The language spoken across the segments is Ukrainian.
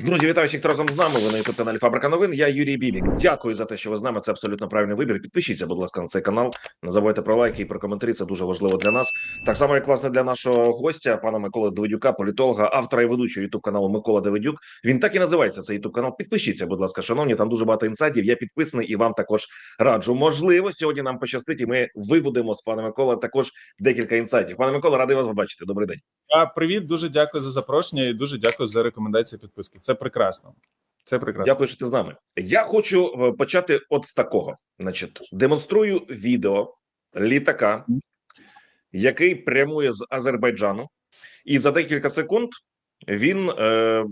Друзі, вітаю всіх, разом з нами. Ви на youtube каналі Фабрика новин. Я Юрій Бібік. Дякую за те, що ви з нами. Це абсолютно правильний вибір. Підпишіться, будь ласка, на цей канал. Не забувайте про лайки і про коментарі. Це дуже важливо для нас. Так само, як власне для нашого гостя, пана Миколи Давидюка, політолога, автора і ведучого youtube каналу Микола Давидюк. Він так і називається цей youtube канал. Підпишіться, будь ласка, шановні. Там дуже багато інсайдів. Я підписаний і вам також раджу. Можливо, сьогодні нам пощастить, і ми виведемо з пана Микола також декілька інсайдів. Пане Микола, радий вас побачити. Добрий день. А, привіт, дуже дякую за запрошення і дуже дякую за рекомендації підписки. Це прекрасно. Це прекрасно. Дякую, що ти з нами. Я хочу е, почати от з такого. Значить, демонструю відео літака, який прямує з Азербайджану, і за декілька секунд він е,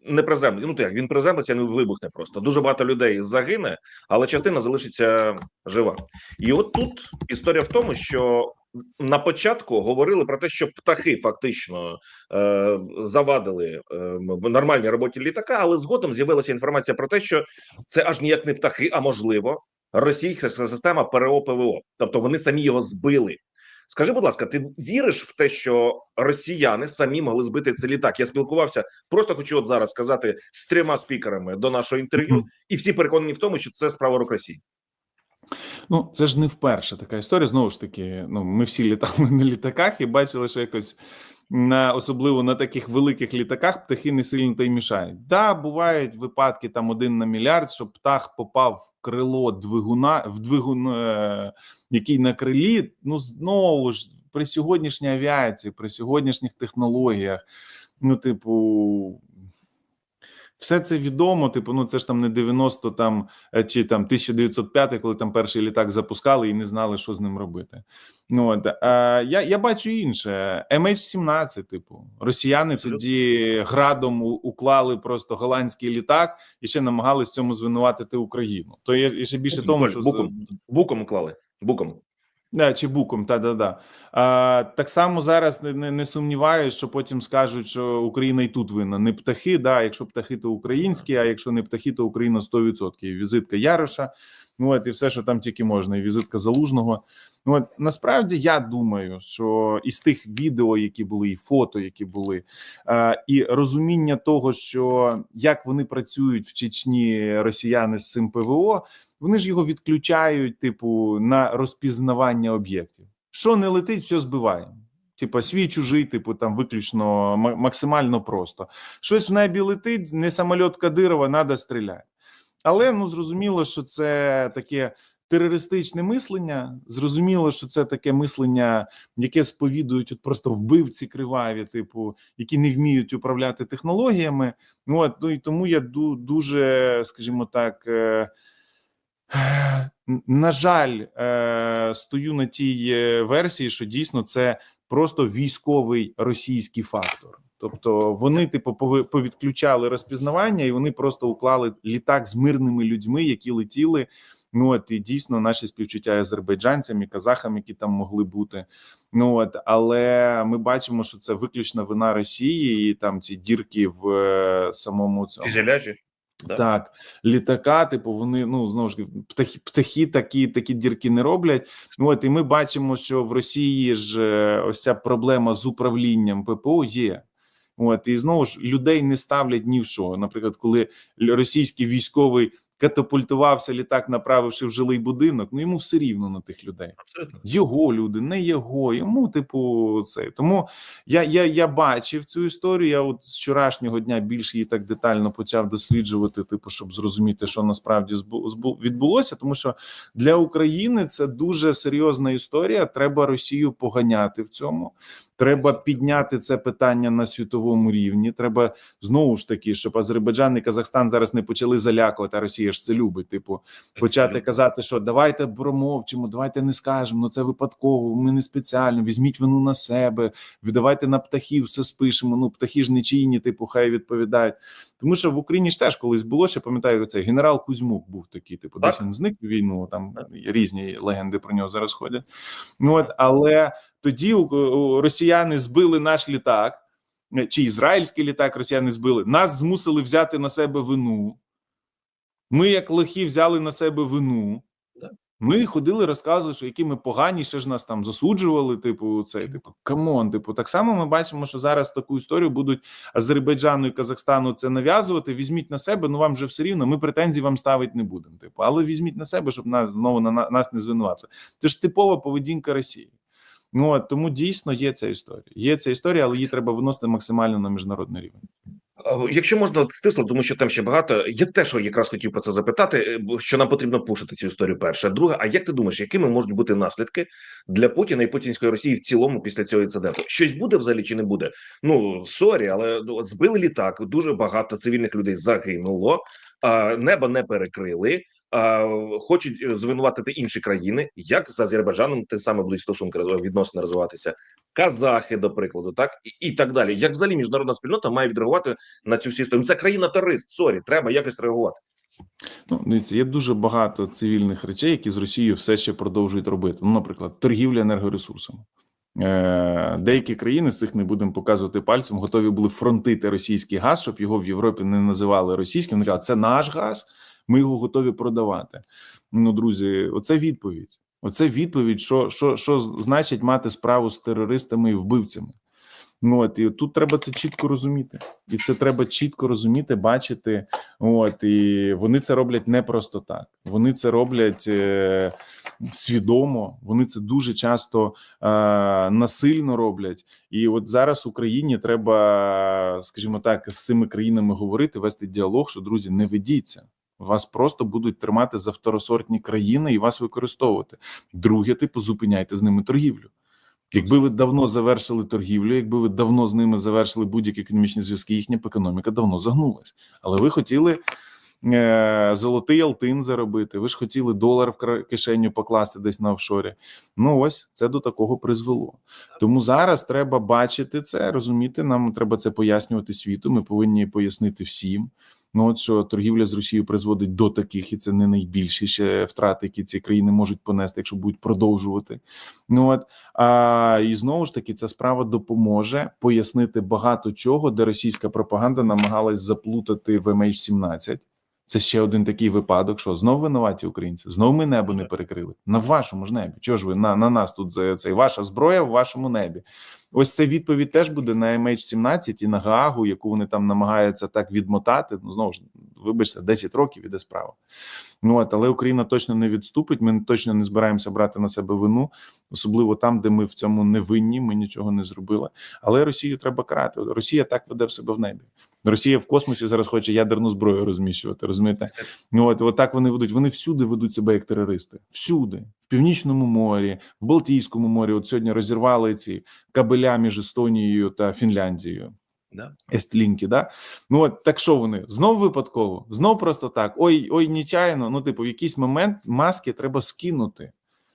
не приземлиться. Ну так, він приземлиться, не вибухне просто. Дуже багато людей загине, але частина залишиться жива. І от тут історія в тому, що на початку говорили про те, що птахи фактично е, завадили е, нормальній роботі літака, але згодом з'явилася інформація про те, що це аж ніяк не птахи, а можливо, російська система ПРО ПВО, тобто вони самі його збили. Скажи, будь ласка, ти віриш в те, що росіяни самі могли збити цей літак? Я спілкувався, просто хочу от зараз сказати з трьома спікерами до нашого інтерв'ю, і всі переконані в тому, що це справа рук Росії. Ну, це ж не вперше така історія. Знову ж таки, ну ми всі літали на літаках і бачили, що якось на особливо на таких великих літаках птахи не сильно та й мішають. Да, бувають випадки там один на мільярд, що птах попав в крило двигуна в двигун, е, який на крилі. Ну знову ж при сьогоднішній авіації, при сьогоднішніх технологіях. Ну, типу, все це відомо. Типу, ну це ж там не 90 там е, чи там 1905, коли там перший літак запускали і не знали, що з ним робити. Ну от е, я, я бачу інше. MH17, типу, росіяни Абсолютно. тоді градом у- уклали просто голландський літак і ще намагались цьому звинуватити Україну. То є ще більше тому, що буком, буком клали. Буком. Да, чи буком, та да да. А, так само зараз не, не, не сумніваюсь, що потім скажуть, що Україна і тут винна. Не птахи, да, якщо птахи, то українські, а якщо не птахи, то Україна 100%. І візитка Яроша, ну от і все, що там тільки можна, і візитка Залужного. Ну от насправді я думаю, що із тих відео, які були, і фото, які були, е, і розуміння того, що як вони працюють в Чечні росіяни з цим ПВО, вони ж його відключають, типу, на розпізнавання об'єктів. Що не летить, все збиваємо. Типа свій чужий, типу, там виключно ма- максимально просто. Щось в небі летить, не самольот Кадирова, треба стріляти. Але ну зрозуміло, що це таке терористичне мислення. Зрозуміло, що це таке мислення, яке сповідують от просто вбивці криваві, типу, які не вміють управляти технологіями. Ну от ну і тому я ду- дуже, скажімо так. На жаль, е, стою на тій е, версії, що дійсно це просто військовий російський фактор. Тобто вони, типу, повідключали розпізнавання, і вони просто уклали літак з мирними людьми, які летіли. Ну от і дійсно наші співчуття азербайджанцям і казахам, які там могли бути. Ну от, але ми бачимо, що це виключна вина Росії, і там ці дірки в е, самому цьому. Так, літака, типу, вони ну знову ж птахи, птахи такі, такі дірки не роблять. Ну от і ми бачимо, що в Росії ж е, ось ця проблема з управлінням ППО є. От і знову ж людей не ставлять ні в що. Наприклад, коли російський військовий катапультувався літак, направивши в жилий будинок, ну йому все рівно на тих людей Абсолютно. його люди, не його. Йому, типу, це тому я, я, я бачив цю історію. Я от з вчорашнього дня більш її так детально почав досліджувати, типу, щоб зрозуміти, що насправді відбулося. Тому що для України це дуже серйозна історія. Треба Росію поганяти в цьому. Треба підняти це питання на світовому рівні. Треба знову ж таки, щоб Азербайджан і Казахстан зараз не почали залякувати. А Росія ж це любить. Типу, почати казати, що давайте промовчимо, давайте не скажемо. Ну це випадково. Ми не спеціально. Візьміть вину на себе. Віддавайте на птахів, все спишемо. Ну птахи ж не чийні, типу, хай відповідають. Тому що в Україні ж теж колись було. Ще пам'ятаю, цей генерал Кузьмук був такий. Типу, Так. десь він зник війну. Там різні легенди про нього зараз ходять. Ну от, але тоді росіяни збили наш літак. Чи ізраїльський літак росіяни збили, нас змусили взяти на себе вину. Ми, як лохи, взяли на себе вину. Ми ходили, розказували, що які ми погані, ще ж нас там засуджували. Типу, це типу камон. Типу, так само ми бачимо, що зараз таку історію будуть Азербайджану і Казахстану це нав'язувати. Візьміть на себе, ну вам вже все рівно. Ми претензій вам ставити не будемо. Типу, але візьміть на себе, щоб нас знову на на- нас не звинуватили. Це ж типова поведінка Росії. Ну от тому дійсно є ця історія. Є ця історія, але її треба виносити максимально на міжнародний рівень. А, Якщо можна стисло, тому що там ще багато. Я теж якраз хотів про це запитати, е, що нам потрібно пушити цю історію. Перше, друге, а як ти думаєш, якими можуть бути наслідки для Путіна і путінської Росії в цілому після цього інциденту? Щось буде взагалі чи не буде? Ну сорі, але ну, от збили літак. Дуже багато цивільних людей загинуло, небо не перекрили. Хочуть е, звинуватити інші країни, як з Азербайджаном те саме будуть стосунки відносини розвиватися, казахи, до прикладу, так і, і так далі. Як взагалі міжнародна спільнота має відреагувати на цю історію? Це країна терорист. Сорі, треба якось реагувати. Ну, дивіться, є дуже багато цивільних речей, які з Росією все ще продовжують робити. Ну, наприклад, торгівля енергоресурсами. Е, деякі країни з цих не будемо показувати пальцем, готові були фронтити російський газ, щоб його в Європі не називали російським. Вони казали, це наш газ, ми його готові продавати. Ну, друзі, оце відповідь. Оце відповідь, що, що, що значить мати справу з терористами і вбивцями. Ну от і тут треба це чітко розуміти, і це треба чітко розуміти, бачити. От і вони це роблять не просто так. Вони це роблять е, свідомо. Вони це дуже часто е, насильно роблять. І от зараз Україні треба, скажімо так, з цими країнами говорити, вести діалог, що друзі, не ведіться. Вас просто будуть тримати за второсортні країни і вас використовувати. Друге, типу, зупиняйте з ними торгівлю. Якби ви давно завершили торгівлю, якби ви давно з ними завершили будь-які економічні зв'язки, їхня б економіка давно загнулась. Але ви хотіли е, золотий алтин заробити. Ви ж хотіли долар в кишеню покласти десь на офшорі. Ну ось це до такого призвело. Тому зараз треба бачити це, розуміти. Нам треба це пояснювати світу. Ми повинні пояснити всім. Ну от що торгівля з Росією призводить до таких, і це не найбільші ще втрати, які ці країни можуть понести, якщо будуть продовжувати. Ну от а і знову ж таки, ця справа допоможе пояснити багато чого, де російська пропаганда намагалась заплутати в MH17. Це ще один такий випадок, що знов винуваті українці, знов ми небо не перекрили. На вашому ж небі. Чого ж ви на, на нас тут за цей ваша зброя в вашому небі? Ось ця відповідь теж буде на MH17 і на Гаагу, яку вони там намагаються так відмотати. Ну знову ж вибачте, 10 років іде справа. Ну от але Україна точно не відступить. Ми точно не збираємося брати на себе вину, особливо там, де ми в цьому не винні. Ми нічого не зробили. Але Росію треба карати. Росія так веде в себе в небі. Росія в космосі зараз хоче ядерну зброю розміщувати. Розумієте? Ну от, от так вони ведуть. Вони всюди ведуть себе як терористи. Всюди, в північному морі, в Балтійському морі. От сьогодні розірвали ці кабеля між Естонією та Фінляндією. Да. Естлінки, да? Ну от так що вони знов випадково, знов просто так. Ой, ой, нічайно. Ну, типу, в якийсь момент маски треба скинути.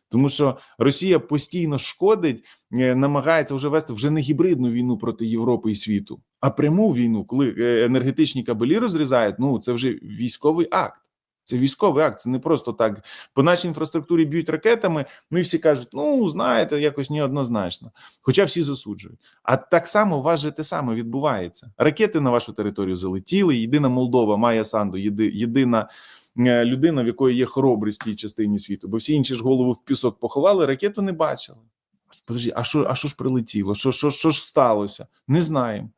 Тому що Росія постійно шкодить, е, намагається вже вести вже не гібридну війну проти Європи і світу, а пряму війну, коли е, енергетичні кабелі розрізають. Ну це вже військовий акт. Це військовий акт. Це не просто так. По нашій інфраструктурі б'ють ракетами. Ми всі кажуть, ну знаєте, якось неоднозначно. Хоча всі засуджують. А так само у вас же те саме відбувається. Ракети на вашу територію залетіли. Єдина Молдова має Санду, єди, єдина е, людина, в якої є хоробрість в тій частині світу, бо всі інші ж голову в пісок поховали, ракету не бачили. Подожди, а що, а що ж прилетіло? Що, що, що ж сталося? Не знаємо.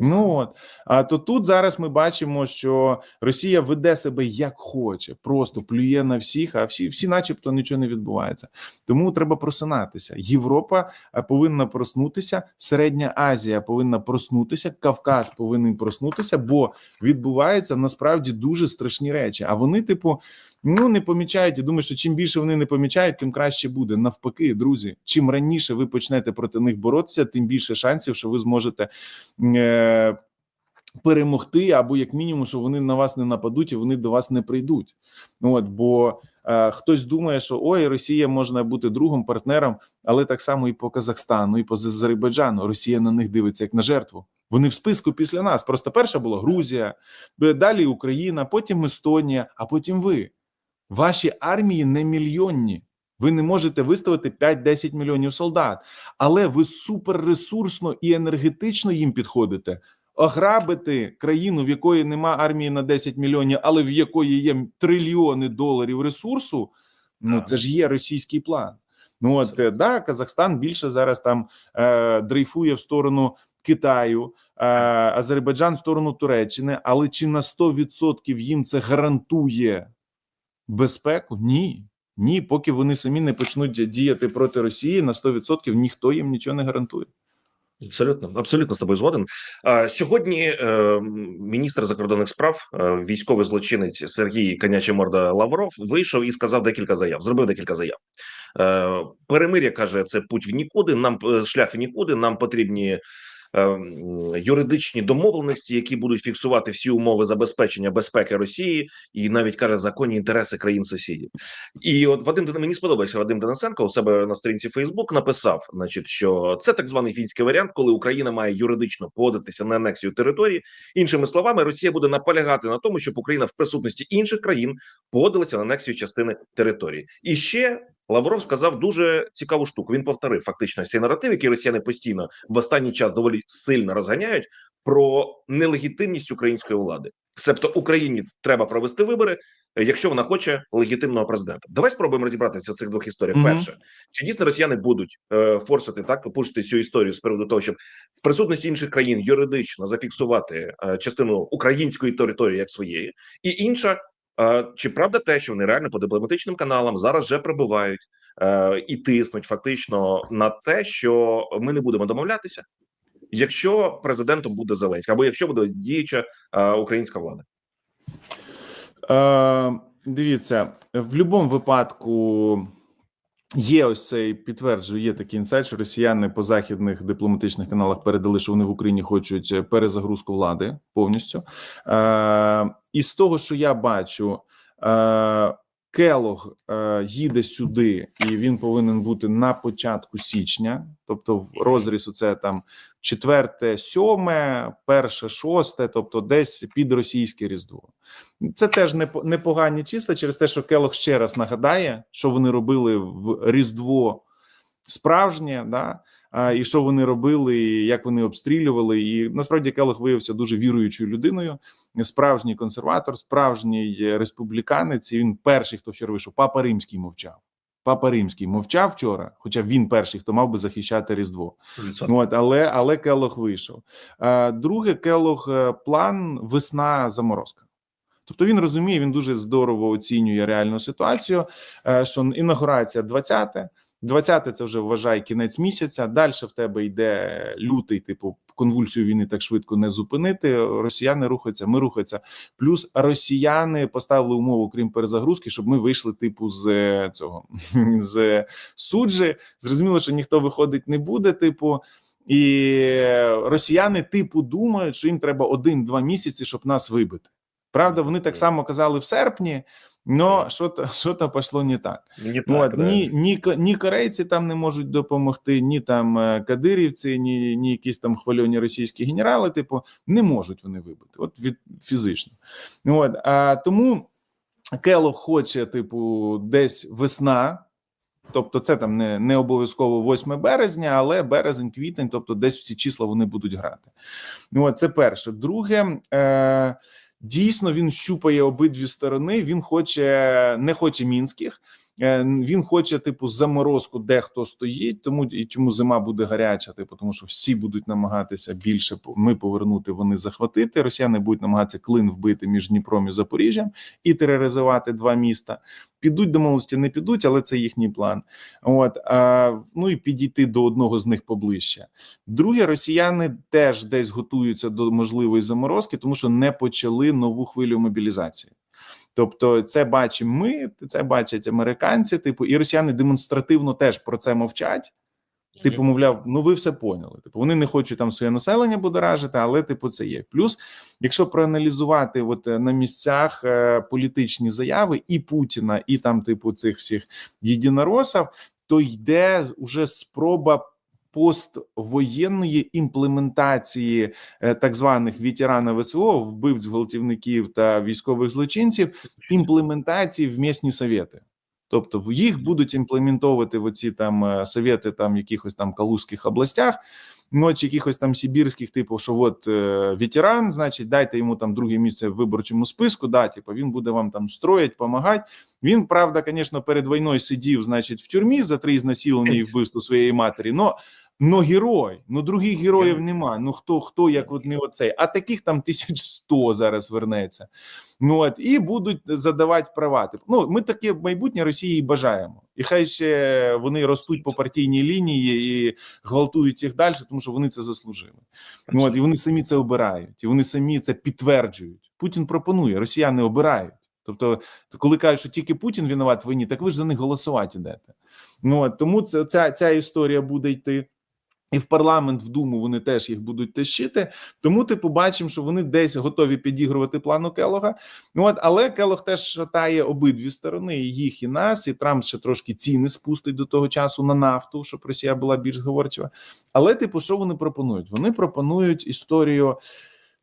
Ну от а то тут зараз ми бачимо, що Росія веде себе як хоче, просто плює на всіх, а всі, всі, начебто, нічого не відбувається. Тому треба просинатися. Європа е, повинна проснутися, Середня Азія повинна проснутися, Кавказ повинен проснутися, бо відбуваються насправді дуже страшні речі. А вони, типу, ну не помічають. і думаю, що чим більше вони не помічають, тим краще буде. Навпаки, друзі, чим раніше ви почнете проти них боротися, тим більше шансів, що ви зможете. Е- Перемогти, або як мінімум, що вони на вас не нападуть і вони до вас не прийдуть. От бо е, хтось думає, що ой, Росія можна бути другом, партнером, але так само і по Казахстану, і по Азербайджану. Росія на них дивиться як на жертву. Вони в списку після нас. Просто перша була Грузія, далі Україна, потім Естонія, а потім ви. Ваші армії не мільйонні. Ви не можете виставити 5-10 мільйонів солдат, але ви суперресурсно і енергетично їм підходите. Ограбити країну, в якої нема армії на 10 мільйонів, але в якої є трильйони доларів ресурсу. Ну це ж є російський план. Ну от е, да, Казахстан більше зараз там е, дрейфує в сторону Китаю, е, Азербайджан в сторону Туреччини, але чи на 100% їм це гарантує безпеку? Ні. Ні, поки вони самі не почнуть діяти проти Росії на 100% ніхто їм нічого не гарантує. Абсолютно, абсолютно з тобою згоден. Сьогодні е, міністр закордонних справ, е, військовий злочинець Сергій Каняча Морда Лавров вийшов і сказав декілька заяв. Зробив декілька заяв. Е, перемир'я каже, це путь в нікуди. Нам шлях в нікуди. Нам потрібні. Е, м, Юридичні домовленості, які будуть фіксувати всі умови забезпечення безпеки Росії, і навіть каже законні інтереси країн сусідів. І от Вадим мені сподобався Вадим Денисенко у себе на сторінці Фейсбук написав, значить, що це так званий фінський варіант, коли Україна має юридично погодитися на анексію території. Іншими словами, Росія буде наполягати на тому, щоб Україна в присутності інших країн погодилася на анексію частини території. І ще Лавров сказав дуже цікаву штуку. Він повторив фактично цей наратив, який росіяни постійно в останній час доволі сильно розганяють про нелегітимність української влади. Себто Україні треба провести вибори, якщо вона хоче легітимного президента. Давай спробуємо розібратися в цих двох історіях. Мгм. Перше, чи дійсно росіяни будуть е, форсити так пушити цю історію з приводу того, щоб в присутності інших країн юридично зафіксувати е, частину української території як своєї, і інша. Чи правда те, що вони реально по дипломатичним каналам зараз вже прибувають е, і тиснуть фактично на те, що ми не будемо домовлятися, якщо президентом буде Зеленський, або якщо буде діюча е, українська влада? Е, дивіться, в будь-якому випадку є ось цей підтверджую, є такий інсайт, що росіяни по західних дипломатичних каналах передали, що вони в Україні хочуть е, перезагрузку влади повністю. Е, і з того, що я бачу, е, Келог е, їде сюди, і він повинен бути на початку січня, тобто в розріз це там четверте, сьоме, перше, шосте, тобто десь під російське різдво. Це теж непо- непогані числа через те, що Келог ще раз нагадає, що вони робили в Різдво справжнє, да, і що вони робили, і як вони обстрілювали. І насправді Келог виявився дуже віруючою людиною, справжній консерватор, справжній республіканець. І він перший, хто вчора вийшов. Папа Римський мовчав. Папа Римський мовчав вчора, хоча він перший, хто мав би захищати Різдво. От, але але Келох вийшов. Друге, Келох е, план весна заморозка. Тобто він розуміє, він дуже здорово оцінює реальну ситуацію. е, Що інаугурація 20-те, 20 це вже вважай кінець місяця. Далі в тебе йде лютий, типу конвульсію війни так швидко не зупинити. Росіяни рухаються, ми рухаються. Плюс росіяни поставили умову, крім перезагрузки, щоб ми вийшли, типу, з е, цього з суджі. Зрозуміло, що ніхто виходить не буде, типу. І росіяни, типу, думають, що їм треба один-два місяці, щоб нас вибити. Правда, вони так само казали в серпні, але що-то що пішло не так. Ну, так, от, да. ні, ні, ні корейці там не можуть допомогти, ні там е, кадирівці, ні, ні якісь там хвильоні російські генерали, типу, не можуть вони вибити, от від фізично. От, а, тому Кело хоче, типу, десь весна. Тобто, це там не, не обов'язково 8 березня, але березень, квітень, тобто десь всі числа вони будуть грати. От це перше. Друге, е, дійсно він щупає обидві сторони. Він хоче не хоче мінських. Е, Він хоче, типу, заморозку, де хто стоїть, тому і чому зима буде гаряча, типу, тому що всі будуть намагатися більше ми повернути, вони захватити. Росіяни будуть намагатися клин вбити між Дніпром і Запоріжжям і тероризувати два міста. Підуть домовленості, не підуть, але це їхній план. От а, ну і підійти до одного з них поближче. Друге, росіяни теж десь готуються до можливої заморозки, тому що не почали нову хвилю мобілізації. Тобто, це бачимо ми, це бачать американці. Типу, і росіяни демонстративно теж про це мовчать. Типу, мовляв, ну ви все поняли. Типу, вони не хочуть там своє населення будоражити, але типу, це є. Плюс, якщо проаналізувати от е, на місцях е, політичні заяви і Путіна, і там, типу, цих всіх єдиноросів, то йде уже спроба поствоєнної імплементації е, так званих ветеранів СВО, вбивць, гвалтівників та військових злочинців, імплементації в місні совєти. Тобто в їх будуть імплементовувати в оці там е, совєти там якихось там калузьких областях. ну чи якихось там сибірських, типу, що от е, ветеран, значить, дайте йому там друге місце в виборчому списку. Да, типу, він буде вам там строїть, помагати. Він, правда, звісно, перед війною сидів, значить, в тюрмі за три ізнасилення і вбивство своєї матері. Но Ну, герой, ну других героїв нема. Ну хто хто, як от не оцей, а таких там 1100 зараз вернеться. Ну от і будуть задавати права. Типу, Ну, ми таке майбутнє Росії і бажаємо. І хай ще вони ростуть по партійній лінії і гвалтують їх далі, тому що вони це заслужили. Ну от і вони самі це обирають, і вони самі це підтверджують. Путін пропонує, росіяни обирають. Тобто, коли кажуть, що тільки Путін винуват в війні, так ви ж за них голосувати йдете. Ну от тому це ця, ця історія буде йти. І в парламент в думу вони теж їх будуть тащити. Тому ти побачимо, що вони десь готові підігрувати плану Келога. Ну от але Келог теж шатає обидві сторони, і їх і нас, і Трамп ще трошки ціни спустить до того часу на нафту, щоб Росія була більш зговорчива. Але, типу, що вони пропонують? Вони пропонують історію.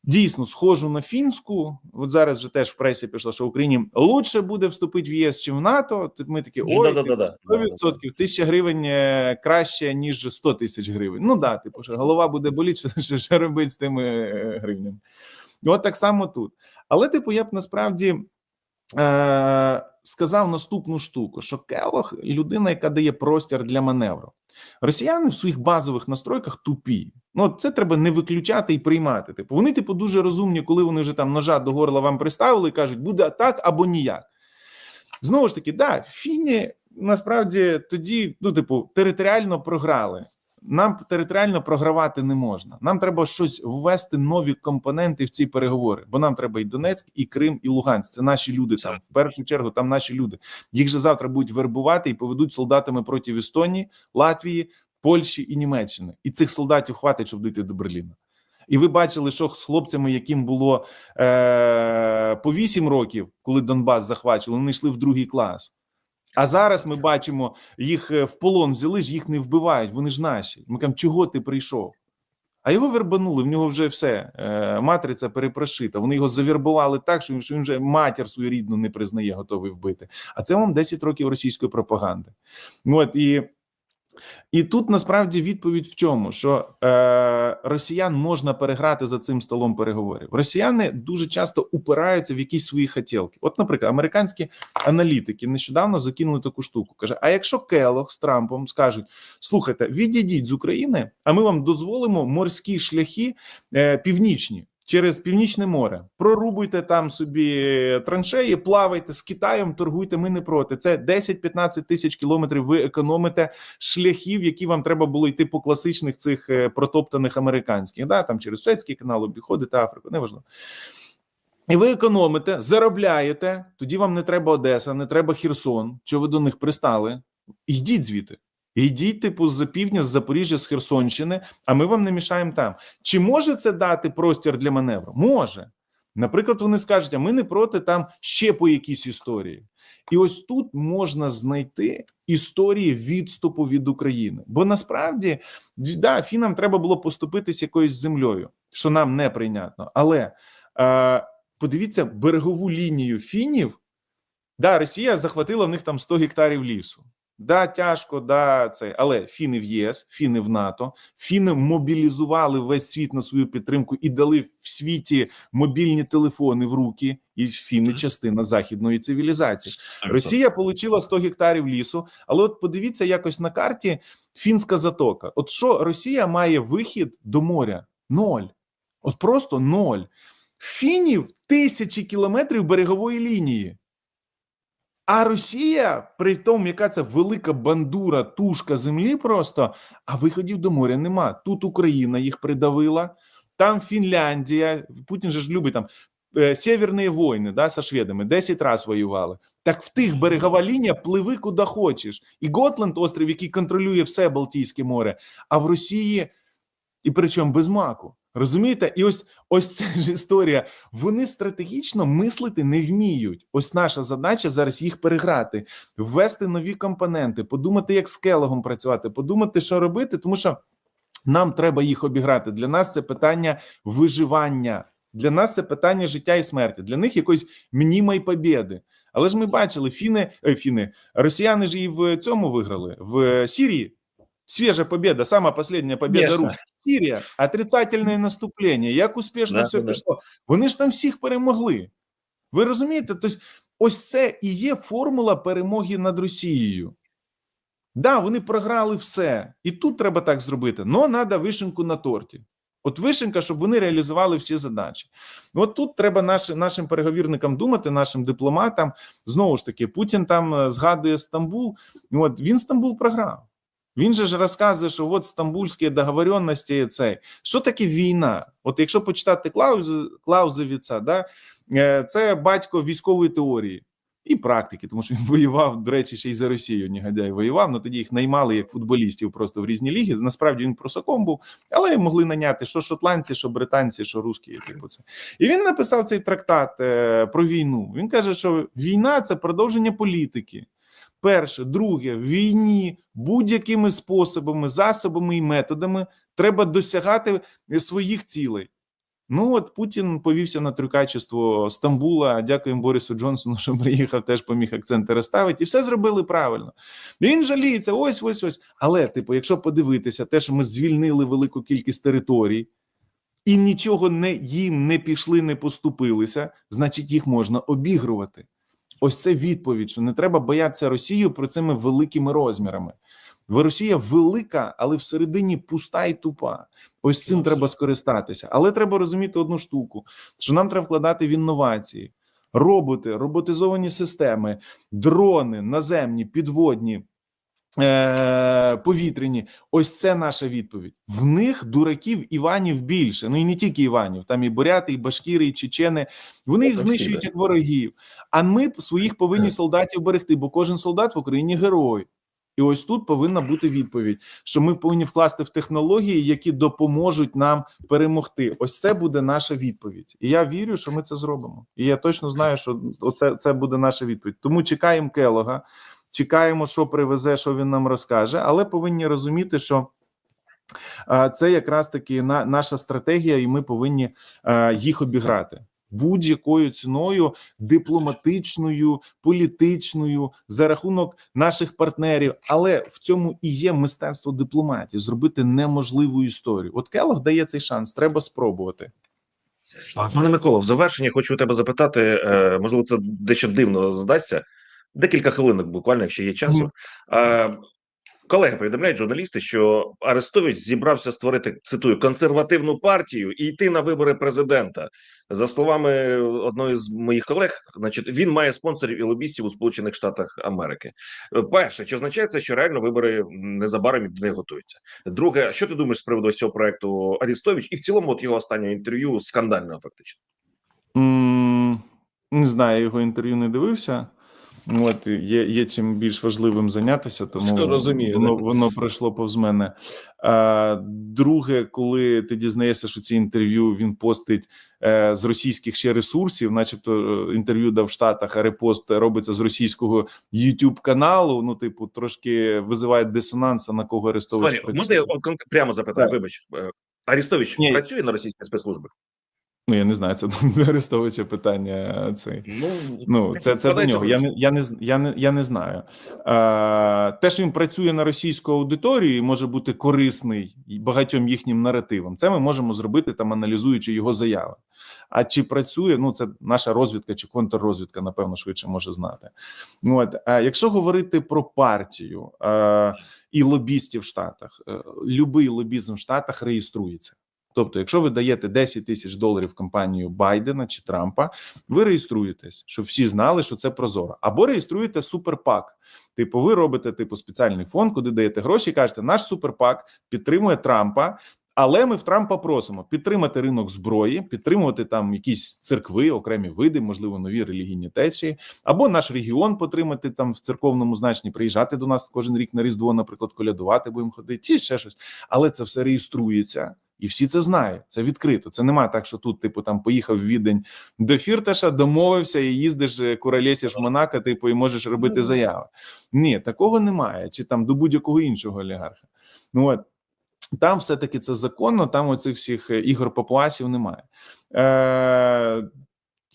Дійсно, схожу на фінську. От зараз вже теж в пресі пішло, що Україні лучше буде вступити в ЄС чи в НАТО. Тут ми такі ой, Да-да-да-да. типу, 100%, тисяча гривень е, краще ніж 100 тисяч гривень. Ну да, типу, що голова буде боліти, що, що, що робити з тими е, гривнями. І от так само тут. Але, типу, я б насправді е, сказав наступну штуку: що Келох людина, яка дає простір для маневру. Росіяни в своїх базових настройках тупі. Ну це треба не виключати і приймати. Типу, вони, типу, дуже розумні, коли вони вже там ножа до горла вам приставили і кажуть, буде так або ніяк. Знову ж таки, да, фіні насправді тоді, ну, типу, територіально програли. Нам територіально програвати не можна. Нам треба щось ввести нові компоненти в ці переговори, бо нам треба і Донецьк, і Крим, і Луганськ. Це наші люди. Там в першу чергу там наші люди. Їх же завтра будуть вербувати і поведуть солдатами проти Естонії, Латвії, Польщі і Німеччини. І цих солдатів хватить, щоб дійти до Берліна. І ви бачили, що з хлопцями, яким було е- по 8 років, коли Донбас захвачували, вони йшли в другий клас. А зараз ми бачимо, їх е, в полон взяли ж, їх не вбивають. Вони ж наші. Ми кажемо, чого ти прийшов? А його вербанули, в нього вже все. Е, матриця перепрошита. Вони його завірбували так, що він, вже матір свою рідну не признає, готовий вбити. А це вам 10 років російської пропаганди. Ну, От і. І тут насправді відповідь в чому? Що е, росіян можна переграти за цим столом переговорів. Росіяни дуже часто упираються в якісь свої хотілки. От, наприклад, американські аналітики нещодавно закинули таку штуку. каже: А якщо Келох з Трампом скажуть: слухайте, відійдіть з України, а ми вам дозволимо морські шляхи е, північні. Через північне море прорубуйте там собі траншеї, плавайте з Китаєм, торгуйте. Ми не проти. Це 10-15 тисяч кілометрів. Ви економите шляхів, які вам треба було йти по класичних цих е, протоптаних американських, да там через Суецький канал обіходите Африку, неважливо. І ви економите, заробляєте. Тоді вам не треба Одеса, не треба Херсон. Що ви до них пристали? Йдіть звідти. Йдіть, типу, з півдня, з Запоріжжя, з Херсонщини, а ми вам не мішаємо там. Чи може це дати простір для маневру? Може. Наприклад, вони скажуть, а ми не проти там ще по якійсь історії. І ось тут можна знайти історії відступу від України. Бо насправді да, фінам треба було поступитись якоюсь землею, що нам неприйнятно. Але е, подивіться берегову лінію фінів. Да, Росія захватила в них там 100 гектарів лісу. Да, тяжко, да, це, але фіни в ЄС, фіни в НАТО, фіни мобілізували весь світ на свою підтримку і дали в світі мобільні телефони в руки, і фіни частина західної цивілізації. Росія отримала 100 гектарів лісу, але от подивіться якось на карті фінська затока. От що Росія має вихід до моря? Ноль. От просто ноль. Фінів тисячі кілометрів берегової лінії. А Росія, при тому, яка це велика бандура, тушка землі, просто а виходів до моря нема. Тут Україна їх придавила, там Фінляндія. Путін же ж любить там е, северні війни, да, со шведами 10 разів воювали. Так в тих берегова лінія пливи куди хочеш. І Готланд, острів, який контролює все Балтійське море, а в Росії, і причому без маку. Розумієте, і ось ось ця ж історія. Вони стратегічно мислити не вміють. Ось наша задача зараз їх переграти, ввести нові компоненти, подумати, як з Келогом працювати, подумати, що робити, тому що нам треба їх обіграти. Для нас це питання виживання. Для нас це питання життя і смерті. Для них якоїсь мнімої побєди. Але ж ми бачили, фіни, е, фіни, росіяни ж і в цьому виграли в Сірії. Свежая победа, самая последняя победа Конечно. русских. Сирія, отрицательне наступлення. Як успішно Да, все да. пішло. Вони ж там всіх перемогли. Ви розумієте? Тобто, ось це і є формула перемоги над Росією. Да, вони програли все. І тут треба так зробити. Но треба вишенку на торті. От вишенка, щоб вони реалізували всі задачі. Ну, От тут треба нашим, нашим переговірникам думати, нашим дипломатам. Знову ж таки, Путін там е, згадує Стамбул. От він Стамбул програв. Він же ж розказує, що от стамбульські договоренності цей. Що таке війна? От якщо почитати Клаузу, Клаузевіца, да, е, це батько військової теорії і практики, тому що він воював, до речі, ще й за Росію негодяй воював. Ну тоді їх наймали як футболістів просто в різні ліги. Насправді він просаком був, але могли наняти що шотландці, що британці, що русські. Типу це. І він написав цей трактат е, про війну. Він каже, що війна це продовження політики. Перше, друге, в війні будь-якими способами, засобами і методами треба досягати своїх цілей. Ну от Путін повівся на трюкачество Стамбула. Дякуємо Борису Джонсону, що приїхав, теж поміг акценти розставити, і все зробили правильно. Він жаліється, ось ось ось. Але, типу, якщо подивитися, те, що ми звільнили велику кількість територій, і нічого не їм не пішли, не поступилися, значить їх можна обігрувати. Ось це відповідь, що не треба боятися Росію про цими великими розмірами. Ви Росія велика, але всередині пуста і тупа. Ось цим треба скористатися. Але треба розуміти одну штуку: що нам треба вкладати в інновації, роботи, роботизовані системи, дрони, наземні, підводні. Е, повітряні, ось це наша відповідь. В них дураків Іванів більше. Ну і не тільки Іванів, там і буряти, і башкіри, і чечени. Вони їх знищують як ворогів. А ми своїх повинні солдатів берегти, бо кожен солдат в Україні герой. І ось тут повинна бути відповідь, що ми повинні вкласти в технології, які допоможуть нам перемогти. Ось це буде наша відповідь. І я вірю, що ми це зробимо. І я точно знаю, що оце це буде наша відповідь. Тому чекаємо Келога, чекаємо, що привезе, що він нам розкаже, але повинні розуміти, що. Це якраз таки наша стратегія, і ми повинні їх обіграти будь-якою ціною дипломатичною, політичною за рахунок наших партнерів. Але в цьому і є мистецтво дипломатії зробити неможливу історію. От Келог дає цей шанс, треба спробувати. Пане Микола, в завершення хочу у тебе запитати, е, можливо, це дещо дивно здасться. Декілька хвилинок, буквально, якщо є часу. Колеги повідомляють журналісти, що Арестович зібрався створити цитую консервативну партію і йти на вибори президента. За словами одної з моїх колег, значить він має спонсорів і лобістів у Сполучених Штатах Америки. Перше, чи означає це, що реально вибори незабаром до них готуються? Друге, що ти думаєш з приводу цього проекту Арестович і в цілому от його останнього інтерв'ю скандального фактично? М, Не знаю, його інтерв'ю не дивився. Ну, От є, є чим більш важливим зайнятися, тому Розумію, воно, воно пройшло повз мене. А, друге, коли ти дізнаєшся, що ці інтерв'ю він постить е, з російських ще ресурсів, начебто е, інтерв'ю дав в Штатах, а репост робиться з російського youtube каналу. Ну, типу, трошки визиває дисонанс, на кого Арестович можна я прямо запитаю? Так. Вибач, Е, Арестович Ні. працює на російській спецслужби? Ну, я не знаю, це до Арестовича питання. Цей. Ну Ну, це, це до нього. Я не, я не, я не, я не знаю. Е, те, що він працює на російську аудиторію, і може бути корисний багатьом їхнім наративам. Це ми можемо зробити там, аналізуючи його заяви. А чи працює? Ну, це наша розвідка чи контррозвідка, напевно, швидше може знати. Ну, От, а якщо говорити про партію е, і лобістів в Штатах, е, любий лобізм в Штатах реєструється. Тобто, якщо ви даєте 10 тисяч доларів компанію Байдена чи Трампа, ви реєструєтесь, щоб всі знали, що це прозоро, або реєструєте суперпак. Типу, ви робите типу спеціальний фонд, куди даєте гроші, і кажете, наш суперпак підтримує Трампа. Але ми в Трампа просимо підтримати ринок зброї, підтримувати там якісь церкви, окремі види, можливо, нові релігійні течії, або наш регіон потримати там в церковному значенні, приїжджати до нас кожен рік на Різдво, наприклад, колядувати, будемо ходити, чи ще щось. Але це все реєструється. І всі це знають. Це відкрито. Це немає так, що тут, типу, там поїхав в відень до Фірташа, домовився і їздиш, е, куролесиш в Монако, типу, і можеш робити заяви. Ні, такого немає. Чи там до будь-якого іншого олігарха. Ну от там все-таки це законно, там оцих всіх е, ігор папуасів немає. Е,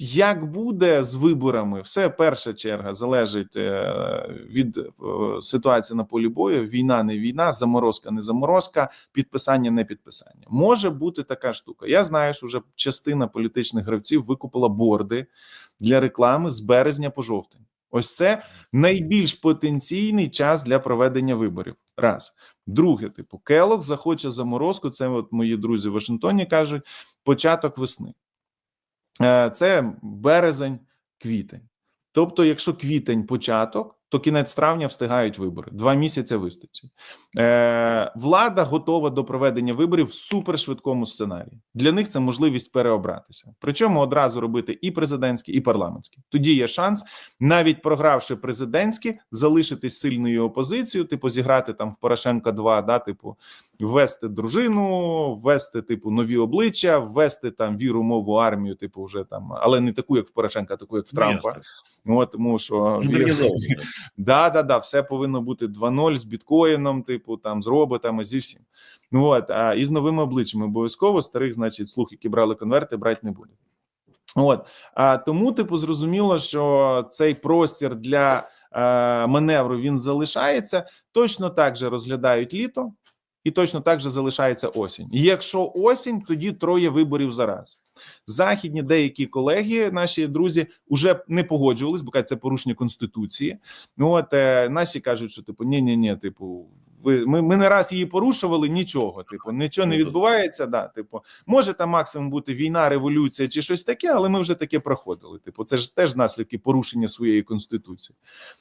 як буде з виборами, все перша черга залежить е, від е, ситуації на полі бою. Війна, не війна, заморозка, не заморозка, підписання, не підписання. Може бути така штука. Я знаю, що вже частина політичних гравців викупила борди для реклами з березня по жовтень. Ось це найбільш потенційний час для проведення виборів. Раз. Друге, типу, Келок захоче заморозку. Це от мої друзі в Вашингтоні кажуть початок весни. Е, Це березень, квітень. Тобто, якщо квітень початок, то кінець травня встигають вибори. Два місяці вистачить. Е, влада готова до проведення виборів в супершвидкому сценарії. Для них це можливість переобратися. Причому одразу робити і президентські, і парламентські. Тоді є шанс, навіть програвши президентські, залишитись сильною опозицією, типу зіграти там в Порошенка 2, да, типу, ввести дружину, ввести типу нові обличчя, ввести там віру, мову, армію, типу, вже там, але не таку, як в Порошенка, а таку, як в Трампа. Ясно. От, тому що. Да, да, да, все повинно бути 2.0 з біткоїном, типу там з роботами, зі всім. Ну от а і з новими обличчями обов'язково старих, значить, слух, які брали конверти, брати не буде. От а тому, типу, зрозуміло, що цей простір для е, маневру він залишається. Точно так же розглядають літо, і точно так же залишається осінь. І Якщо осінь, тоді троє виборів зараз. Західні деякі колеги, наші друзі, вже не погоджувались, бо кажуть, це порушення конституції. Ну от е, наші кажуть, що типу, ні, ні, ні, типу, ви ми, ми не раз її порушували, нічого. Типу, нічого не Ну, відбувається. Да, типу, може там максимум бути війна, революція чи щось таке, але ми вже таке проходили. Типу, це ж теж наслідки порушення своєї конституції.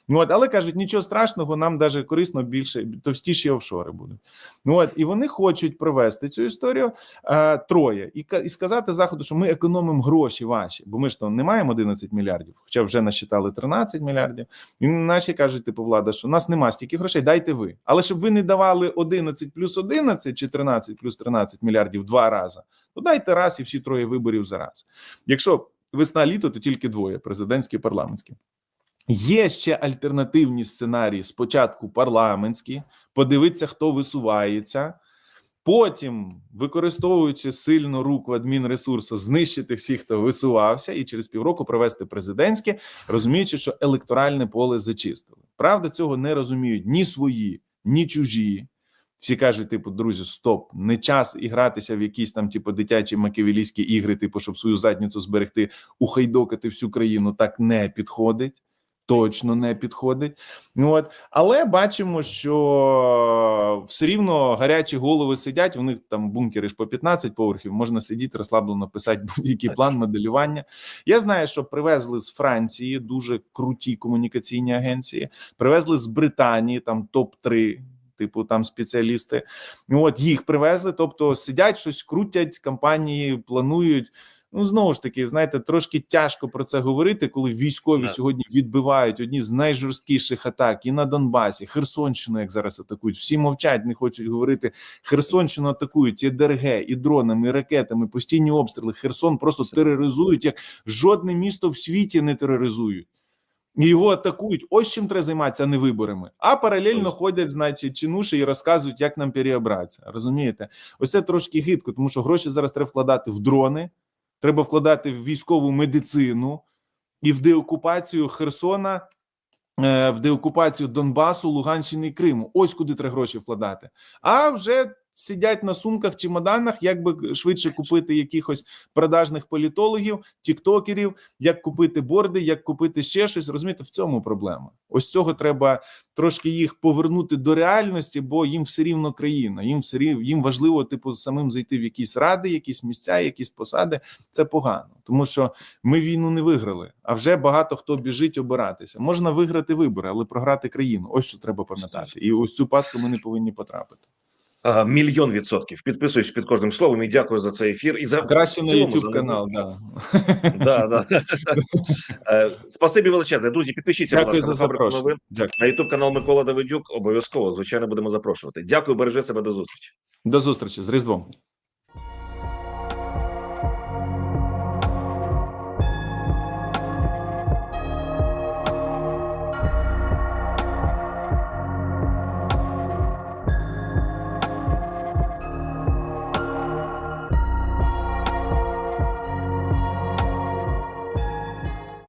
Ну от, але кажуть, нічого страшного, нам даже корисно більше товстіші офшори будуть. Ну от і вони хочуть провести цю історію е, троє і, і сказати заходу, що ми економимо гроші ваші, бо ми ж то не маємо 11 мільярдів, хоча вже насчитали 13 мільярдів. І наші кажуть, типу, влада, що у нас нема стільки грошей, дайте ви. Але щоб ви не давали 11 плюс 11 чи 13 плюс 13 мільярдів два рази, то дайте раз і всі троє виборів за раз. Якщо весна літо, то тільки двоє: президентські парламентські. Є ще альтернативні сценарії. Спочатку парламентські, подивитися, хто висувається. Потім, використовуючи сильну руку адмінресурсу, знищити всіх, хто висувався, і через півроку провести президентське, розуміючи, що електоральне поле зачистили. Правда, цього не розуміють ні свої, ні чужі. Всі кажуть, типу, друзі, стоп, не час ігратися в якісь там, типу, дитячі макевілійські ігри, типу, щоб свою задницю зберегти, ухайдокати всю країну. Так не підходить. Точно не підходить. Ну от, але бачимо, що все рівно гарячі голови сидять. У них там бункери ж по 15 поверхів. Можна сидіти розслаблено писати будь-який план моделювання. Я знаю, що привезли з Франції дуже круті комунікаційні агенції. Привезли з Британії там топ 3 Типу там спеціалісти, от їх привезли. Тобто сидять щось крутять, компанії планують. Ну знову ж таки, знаєте, трошки тяжко про це говорити, коли військові Так. сьогодні відбивають одні з найжорсткіших атак і на Донбасі, Херсонщину, як зараз атакують. Всі мовчать, не хочуть говорити. Херсонщину атакують і ДРГ, і дронами, і ракетами, постійні обстріли. Херсон просто тероризують, як жодне місто в світі не тероризують. І його атакують. Ось чим треба займатися, а не виборами. А паралельно ходять, значить, чинуші і розказують, як нам переобратися. Розумієте? Ось це трошки гидко, тому що гроші зараз треба вкладати в дрони, треба вкладати в військову медицину і в деокупацію Херсона, е, в деокупацію Донбасу, Луганщини і Криму. Ось куди треба гроші вкладати. А вже сидять на сумках, чемоданах, як би швидше купити якихось продажних політологів, тіктокерів, як купити борди, як купити ще щось. Розумієте, в цьому проблема. Ось цього треба трошки їх повернути до реальності, бо їм все рівно країна. Їм все рівно їм важливо, типу, самим зайти в якісь ради, якісь місця, якісь посади. Це погано, тому що ми війну не виграли, а вже багато хто біжить обиратися. Можна виграти вибори, але програти країну. Ось що треба пам'ятати. І ось цю пастку ми не повинні потрапити. А, Мільйон відсотків. Підписуюсь під кожним словом і дякую за цей ефір. І за Краще на YouTube канал. Да. Да, да. Е, Спасибі величезне. Друзі, підпишіться, Дякую за запрошення. Дякую. На YouTube канал Микола Давидюк. Обов'язково, звичайно, будемо запрошувати. Дякую, бережи себе до зустрічі. До зустрічі з Різдвом.